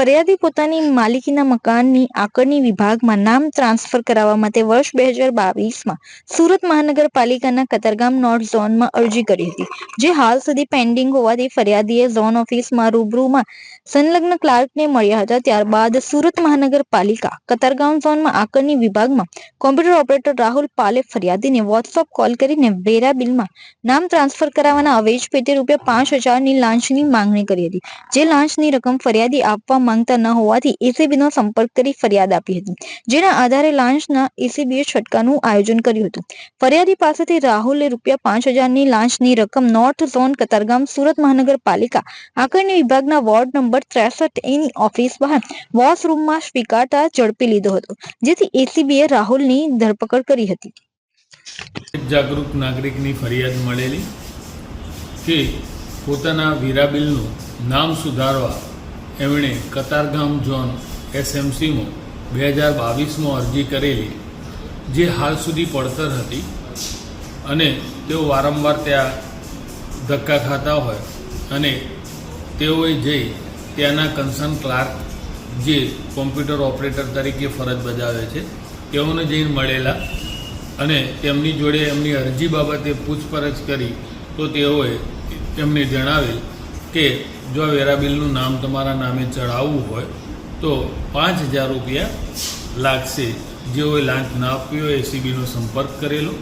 ફરિયાદી પોતાની માલિકીના મકાનની આકરણી વિભાગમાં નામ ટ્રાન્સફર કરાવવા માટે વર્ષ બે હજાર બાવીસમાં સુરત મહાનગરપાલિકાના કતારગામ નોર્થ ઝોનમાં અરજી કરી હતી, જે હાલ સુધી પેન્ડિંગ હોવાથી ફરિયાદીએ ઝોન ઓફિસમાં રૂબરૂમાં સંલગ્ન ક્લાર્કને મળ્યા હતા. ત્યારબાદ સુરત મહાનગરપાલિકા કતારગામ ઝોનમાં આકરણી વિભાગમાં કોમ્પ્યુટર ઓપરેટર રાહુલ પાલે ફરિયાદીને વોટ્સઅપ કોલ કરીને વેરા બિલમાં નામ ટ્રાન્સફર કરાવવાના અવેજ પેટે રૂપિયા પાંચ હજારની લાંચની માંગણી કરી હતી, જે લાંચની રકમ ફરિયાદી આપવા માંગતા ન હોવાથી એસીબીનો સંપર્ક કરી ફરિયાદ આપી હતી, જેના આધારે લાંચના એસીબીએ છટકાનું આયોજન કર્યું હતું. ફરિયાદી પાસેથી રાહુલે રૂપિયા પાંચ હજારની લાંચની રકમ નોર્થ ઝોન કતારગામ સુરત મહાનગરપાલિકા આકારણી વિભાગના વોર્ડ નંબર ત્રેસઠ એની ઓફિસ બહાર વોશરૂમમાં સ્વીકારતા ઝડપી લીધો હતો, જેથી એસીબીએ રાહુલની ધરપકડ કરી હતી. જાગૃત નાગરિકની ફરિયાદ મળેલી કે પોતાના વીરાબિલનું નામ સુધારવા એમણે કતારગામ ઝોન એસએમસીમાં બે હજાર બાવીસમાં અરજી કરેલી, જે હાલ સુધી પડતર હતી અને તેઓ વારંવાર ત્યાં ધક્કા ખાતા હોય અને તેઓએ જઈ ત્યાંના કન્સર્ન ક્લાર્ક, જે કોમ્પ્યુટર ઓપરેટર તરીકે ફરજ બજાવે છે, તેઓને જઈને મળેલા અને તેમની જોડે એમની અરજી બાબતે પૂછપરછ કરી તો તેઓએ તેમને જણાવેલ કે જો વેરા બિલનું નામ તમારા નામે ચડાવવું હોય તો પાંચ હજાર રૂપિયા લાગશે. જેઓએ લાંચ ના આપવી હોય એસીબીનો સંપર્ક કરેલો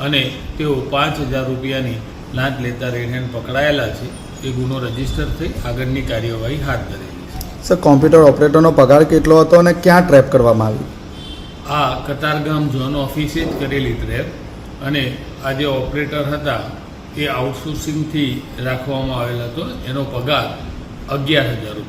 અને તેઓ પાંચ હજાર રૂપિયાની લાંચ લેતા રેડ પકડાયેલા છે. એ ગુનો રજિસ્ટર થઈ આગળની કાર્યવાહી હાથ ધરેલી છે. સર કોમ્પ્યુટર ઓપરેટરનો પગાર કેટલો હતો અને ક્યાં ટ્રેપ કરવામાં આવી? આ કતારગામ ઝોન ઓફિસે જ કરેલી ટ્રેપ અને આ જે ઓપરેટર હતા એ આઉટસોર્સિંગથી રાખવામાં આવેલ હતો. એનો પગાર અગિયાર હજાર